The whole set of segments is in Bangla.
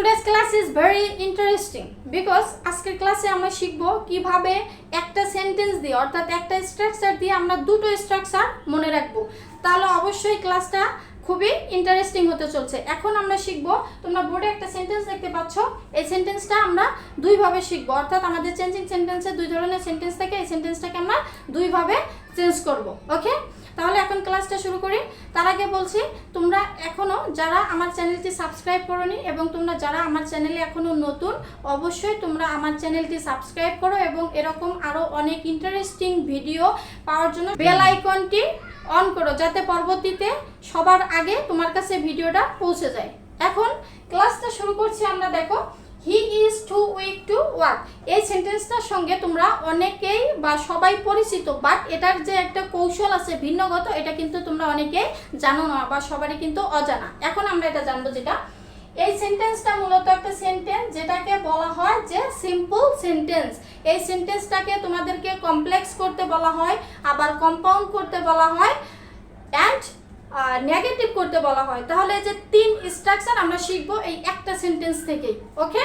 Today's class is very interesting because আজকের ক্লাসে আমরা শিখব কীভাবে একটা সেন্টেন্স দিয়ে, অর্থাৎ একটা স্ট্রাকচার দিয়ে আমরা দুটো স্ট্রাকচার মনে রাখব। তাহলে অবশ্যই ক্লাসটা খুবই ইন্টারেস্টিং হতে চলছে। এখন আমরা শিখব, তোমরা বোর্ডে একটা সেন্টেন্স দেখতে পাচ্ছ। এই সেন্টেন্সটা আমরা দুইভাবে শিখব, অর্থাৎ আমাদের চেঞ্জিং সেন্টেন্সে দুই ধরনের সেন্টেন্স থাকে, এই সেন্টেন্সটাকে আমরা দুইভাবে চেঞ্জ করব ওকে তাহলে এখন ক্লাসটা শুরু করি। তার আগে বলছি, তোমরা এখনও যারা আমার চ্যানেলটি সাবস্ক্রাইব করোনি এবং তোমরা যারা আমার চ্যানেলে এখনও নতুন, অবশ্যই তোমরা আমার চ্যানেলটি সাবস্ক্রাইব করো এবং এরকম আরও অনেক ইন্টারেস্টিং ভিডিও পাওয়ার জন্য বেল আইকনটি অন করো যাতে পরবর্তীতে সবার আগে তোমার কাছে ভিডিওটা পৌঁছে যায়। এখন ক্লাসটা শুরু করছি আমরা, দেখো। He is too weak to work এই সেন্টেন্সটার সঙ্গে তোমরা অনেকেই বা সবাই পরিচিত বাট এটার যে একটা কৌশল আছে ভিন্নগত, এটা কিন্তু তোমরা অনেকেই জানো না বা সবারই কিন্তু অজানা। এখন আমরা এটা জানব যেটা। এই সেন্টেন্সটা মূলত একটা সেন্টেন্স যেটাকে বলা হয় যে সিম্পল সেন্টেন্স এই সেন্টেন্সটাকে তোমাদেরকে কমপ্লেক্স করতে বলা হয়, আবার কম্পাউন্ড করতে বলা হয় অ্যান্ড নেগেটিভ করতে বলা হয়, তাহলে যে তিন স্ট্রাকচার আমরা শিখব এই একটা সেন্টেন্স থেকেই okay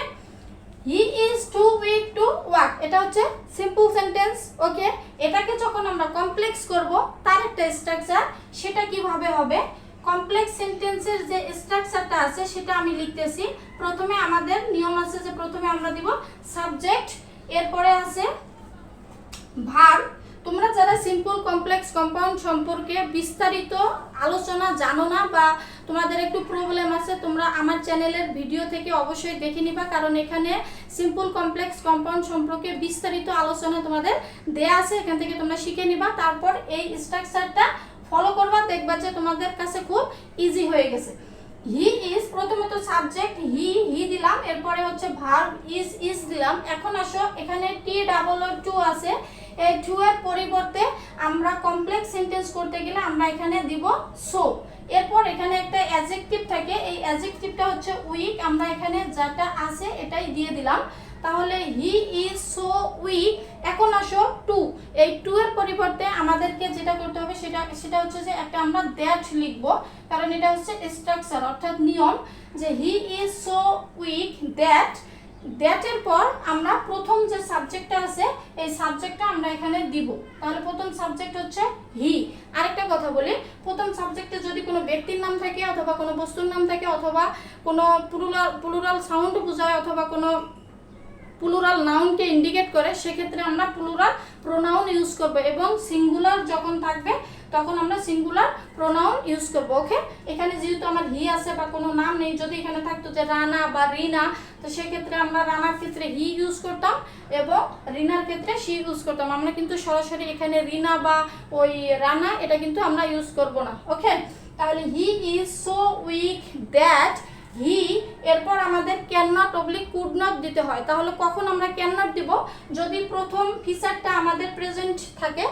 he is too weak to work এটা হচ্ছে সিম্পল সেন্টেন্স ওকে এটাকে যখন আমরা কমপ্লেক্স করব, তার একটা স্ট্রাকচার সেটা কীভাবে হবে? কমপ্লেক্স সেন্টেন্সের যে স্ট্রাকচারটা আছে, সেটা আমি লিখতেছি। প্রথমে আমাদের নিয়ম আছে যে প্রথমে আমরা দিব সাবজেক্ট এরপরে আছে ভার্ব তোমরা যারা সিম্পল কমপ্লেক্স কম্পাউন্ড সম্পর্কে বিস্তারিত আলোচনা জানো না বা তোমাদের একটু প্রবলেম আছে, তোমরা আমার চ্যানেলের ভিডিও থেকে অবশ্যই দেখে নিবা। কারণ এখানে সিম্পল কমপ্লেক্স কম্পাউন্ড সম্পর্কে বিস্তারিত আলোচনা তোমাদের দেয়া আছে, এখান থেকে তোমরা শিখে নিবা। তারপর এই স্ট্রাকচারটা ফলো করবা, দেখবা যে তোমাদের কাছে খুব ইজি হয়ে গেছে। হি ইজ প্রথমত সাবজেক্ট হি হি দিলাম, এরপরে হচ্ছে ভার্ব ইজ ইজ দিলাম। এখন আসো, এখানে টি ডাবল টু আছে। এই টু এর পরিবর্তে আমরা কমপ্লেক্স সেন্টেন্স করতে গেলে আমরা এখানে দিব সো এরপর এখানে একটা অ্যাজেক্টিভ থাকে, এই অ্যাজেক্টিভটা হচ্ছে উইক আমরা এখানে যেটা আছে এটাই দিয়ে দিলাম। তাহলে হি ইজ সো উইক এখন আসো টু এই টু এর পরিবর্তে আমাদেরকে যেটা করতে হবে সেটা সেটা হচ্ছে যে একটা আমরা দ্যাট লিখব, কারণ এটা হচ্ছে স্ট্রাকচার অর্থাৎ নিয়ম, যে he is so weak that দ্যাটের পর আমরা প্রথম যে সাবজেক্টটা আছে, এই সাবজেক্টটা আমরা এখানে দিব। তাহলে প্রথম সাবজেক্ট হচ্ছে হি আরেকটা কথা বলি, প্রথম সাবজেক্টে যদি কোনো ব্যক্তির নাম থাকে অথবা কোনো বস্তুর নাম থাকে অথবা কোনো প্লুরাল প্লুরাল সাউন্ড বোঝায় অথবা কোনো প্লুরাল নাউনকে ইন্ডিকেট করে, সেক্ষেত্রে আমরা প্লুরাল প্রোনাউন ইউজ করব এবং সিঙ্গুলার যখন থাকবে তখন আমরা সিঙ্গুলার প্রোনাউন ইউজ করব ওকে এখানে যেহেতু আমার হি আছে বা কোনো নাম নেই, যদি এখানে থাকতো যে রানা বা রিনা, তো সেক্ষেত্রে আমরা রানার ক্ষেত্রে হি ইউজ করতাম এবং রিনার ক্ষেত্রে সি ইউজ করতাম। আমরা কিন্তু সরাসরি এখানে রিনা বা ওই রানা, এটা কিন্তু আমরা ইউজ করব না ওকে তাহলে he is so weak that he এরপর আমাদের ক্যান নট অবলিক কুড নট দিতে হয়। তাহলে কখন আমরা ক্যান নট দিব? যদি প্রথম ফিচারটা আমাদের প্রেজেন্ট থাকে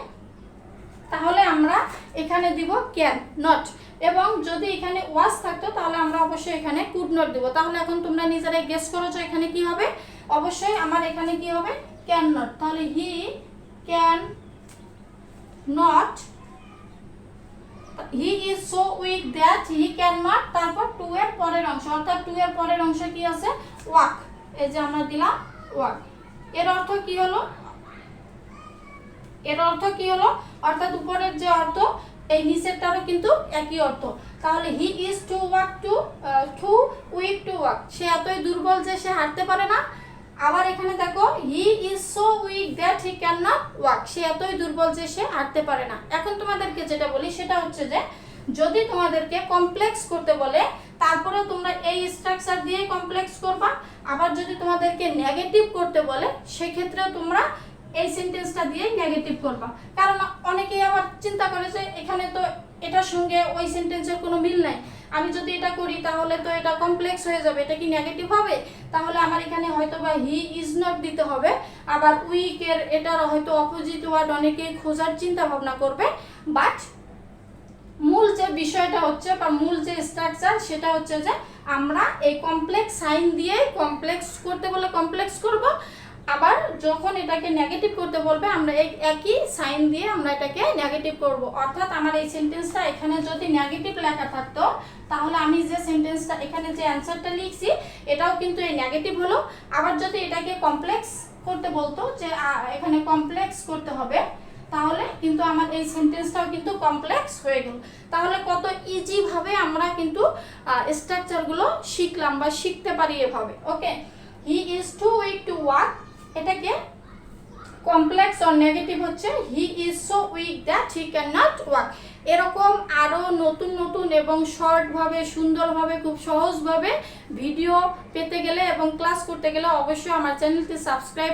তাহলে আমরা এখানে দিব ক্যান নট এবং যদি এখানে ওয়াজ থাকতো, তাহলে আমরা অবশ্যই এখানে কুড নট দিব। তাহলে এখন তোমরা নিজেরাই গেস করো যে এখানে কি হবে? অবশ্যই আমার এখানে কি হবে? ক্যান নট তাহলে he can not he is so weak that he can not তারপর টু এর পরের অংশ, অর্থাৎ টু এর পরের অংশ কি আছে? ওয়াক। এই যে আমরা দিলাম ওয়াক। এর অর্থ কি হলো? এর অর্থ কি হলো? অর্থাৎ উপরের যে অর্থ, এই নিচেরটারও কিন্তু একই অর্থ। তাহলে he is too walk to too weak to walk সে এতই দুর্বল যে সে হাঁটতে পারে না। আবার এখানে দেখো he is so weak that he can not walk সে এতই দুর্বল যে সে হাঁটতে পারে না। এখন তোমাদেরকে যেটা বলি, সেটা হচ্ছে যে, যদি তোমাদেরকে কমপ্লেক্স করতে বলে তারপরে তোমরা এই স্ট্রাকচার দিয়ে কমপ্লেক্স করবা। আবার যদি তোমাদেরকে নেগেটিভ করতে বলে, সেক্ষেত্রেও তোমরা এই সেন্টেন্সটা দিয়ে নেগেটিভ করবা। কারণ অনেকেই আবার চিন্তা করে যে এখানে তো এটার সঙ্গে ওই সেন্টেন্সের কোনো মিল নাই। আমি যদি এটা করি, তাহলে তো এটা কমপ্লেক্স হয়ে যাবে। এটা কি নেগেটিভ হবে? তাহলে আমার এখানে হয়তো বা হি ইজ নট দিতে হবে। আবার উইকের এটার হয়তো অপোজিট ওয়ার্ড অনেকেই খোঁজার চিন্তা ভাবনা করবে। বাট মূল যে বিষয়টা হচ্ছে বা মূল যে স্ট্রাকচার সেটা হচ্ছে যে আমরা এই কমপ্লেক্স সাইন দিয়ে কমপ্লেক্স করতে বলে কমপ্লেক্স করব। আবার যখন এটাকে নেগেটিভ করতে বলবে, আমরা একই সাইন দিয়ে আমরা এটাকে নেগেটিভ করব। অর্থাৎ আমার এই সেন্টেন্সটা এখানে যদি নেগেটিভ লেখা থাকতো, তাহলে আমি যে সেন্টেন্সটা এখানে যে অ্যান্সারটা লিখছি, এটাও কিন্তু এই নেগেটিভ হলো। আবার যদি এটাকে কমপ্লেক্স করতে বলতো, যে এখানে কমপ্লেক্স করতে হবে, তাহলে কিন্তু আমার এই সেন্টেন্সটাও কিন্তু কমপ্লেক্স হয়ে গেল। তাহলে কত ইজিভাবে আমরা কিন্তু স্ট্রাকচারগুলো শিখলাম বা শিখতে পারি এভাবে okay he is too weak to walk এটাকে কমপ্লেক্স অর নেগেটিভ হচ্ছে he is so weak that he can not walk এরকম আরও নতুন নতুন এবং শর্টভাবে সুন্দরভাবে খুব সহজভাবে ভিডিও পেতে গেলে এবং ক্লাস করতে গেলে অবশ্যই আমার চ্যানেলটি সাবস্ক্রাইব